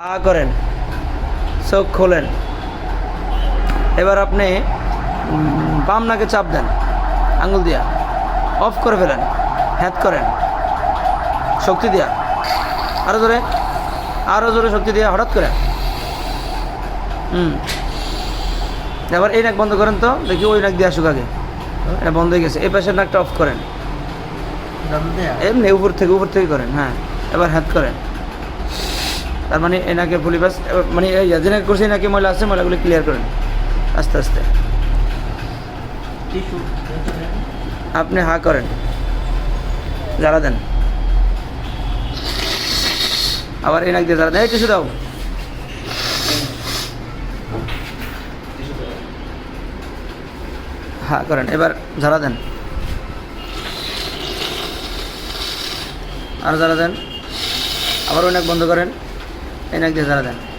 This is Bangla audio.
আ করেন চোখ খোলেন। এবার আপনি বাম নাকে চাপ দেন আঙুল দিয়া অফ করে ফেলেন হ্যাত করেন শক্তি দিয়া আরও জোরে আরও জোরে শক্তি দিয়া হঠাৎ করে। হুম। এবার এই নাক বন্ধ করেন তো দেখি ওই নাক দিয়ে আসুক আগে। এটা বন্ধ হয়ে গেছে এই পাশের নাকটা অফ করেন। এমনি উপর থেকে উপর থেকে করেন হ্যাঁ। এবার হাত করেন। তার মানে এনাকে ফুলি বাস মানে এই যে করছে নাকি ময়লা আছে ময়লাগুলো ক্লিয়ার করেন। আস্তে আস্তে। আপনি হা করেন। জ্বালা দেন। আবার এনাক দিয়ে জ্বালা দেন। এই টিসু দাও। হ্যাঁ করেন এবার ঝাড়া দেন। আর জ্বালা দেন। আবার অনেক বন্ধ করেন। এই নাক দিয়ে জ্বালা দেন